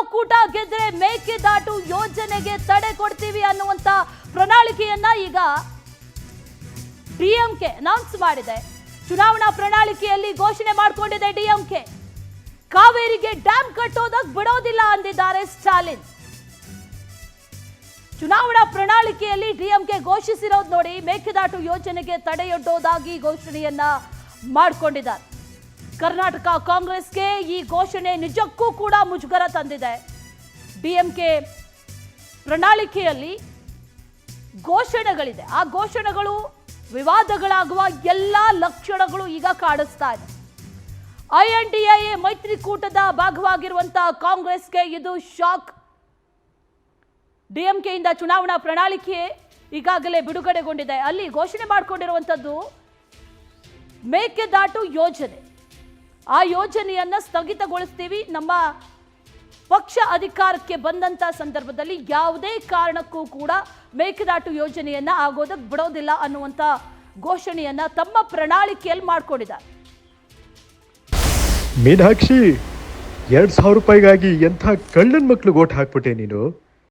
ಒಕ್ಕೂಟ ಗೆದ್ರೆ ಮೇಕೆದಾಟು ಯೋಜನೆಗೆ ತಡೆ ಕೊಡ್ತೀವಿ ಅನ್ನುವಂತ ಪ್ರಣಾಳಿಕೆಯನ್ನ ಈಗ ಡಿಎಂಕೆ ಅನೌನ್ಸ್ ಮಾಡಿದೆ. ಚುನಾವಣಾ ಪ್ರಣಾಳಿಕೆಯಲ್ಲಿ ಘೋಷಣೆ ಮಾಡಿಕೊಂಡಿದೆ ಡಿಎಂಕೆ ಕಾವೇರಿಗೆ ಡ್ಯಾಮ್ ಕಟ್ಟೋದಕ್ ಬಿಡೋದಿಲ್ಲ ಅಂದಿದ್ದಾರೆ ಸ್ಟಾಲಿನ್. ಚುನಾವಣಾ ಪ್ರಣಾಳಿಕೆಯಲ್ಲಿ ಡಿಎಂಕೆ ಘೋಷಿಸಿರೋದು ನೋಡಿ ಮೇಕೆದಾಟು ಯೋಜನೆಗೆ ತಡೆಯೊಡ್ಡೋದಾಗಿ ಘೋಷಣೆಯನ್ನ ಮಾಡಿಕೊಂಡಿದ್ದಾರೆ. ಕರ್ನಾಟಕ ಕಾಂಗ್ರೆಸ್ಗೆ ಈ ಘೋಷಣೆ ನಿಜಕ್ಕೂ ಕೂಡ ಮುಜುಗರ ತಂದಿದೆ. ಡಿಎಂಕೆ ಪ್ರಣಾಳಿಕೆಯಲ್ಲಿ ಘೋಷಣೆಗಳಿದೆ. ಆ ಘೋಷಣೆಗಳು ವಿವಾದಗಳಾಗುವ ಎಲ್ಲ ಲಕ್ಷಣಗಳು ಈಗ ಕಾಡಿಸ್ತಾ ಇದೆ. ಎ ಮೈತ್ರಿಕೂಟದ ಭಾಗವಾಗಿರುವಂತಹ ಕಾಂಗ್ರೆಸ್ಗೆ ಇದು ಶಾಕ್. ಡಿಎಂಕೆಯಿಂದ ಚುನಾವಣಾ ಪ್ರಣಾಳಿಕೆ ಈಗಾಗಲೇ ಬಿಡುಗಡೆಗೊಂಡಿದೆ. ಅಲ್ಲಿ ಘೋಷಣೆ ಮಾಡಿಕೊಂಡಿರುವಂಥದ್ದು ಮೇಕೆದಾಟು ಯೋಜನೆ. ಆ ಯೋಜನೆಯನ್ನ ಸ್ಥಗಿತಗೊಳಿಸ್ತೀವಿ. ನಮ್ಮ ಪಕ್ಷ ಅಧಿಕಾರಕ್ಕೆ ಬಂದಂತ ಸಂದರ್ಭದಲ್ಲಿ ಯಾವುದೇ ಕಾರಣಕ್ಕೂ ಕೂಡ ಮೇಕೆದಾಟು ಯೋಜನೆಯನ್ನ ಆಗೋದಕ್ಕೆ ಬಿಡೋದಿಲ್ಲ ಅನ್ನುವಂಥ ಘೋಷಣೆಯನ್ನು ತಮ್ಮ ಪ್ರಣಾಳಿಕೆಯಲ್ಲಿ ಮಾಡಿಕೊಂಡಿದ್ದಾರೆ. ಮೀನಾಕ್ಷಿ, ಎರಡು ಸಾವಿರ ರೂಪಾಯಿಗಾಗಿ ಎಂಥ ಕಳ್ಳನ ಮಕ್ಳಿಗೆ ಓಟ್ ಹಾಕ್ಬಿಟ್ಟೆ ನೀನು?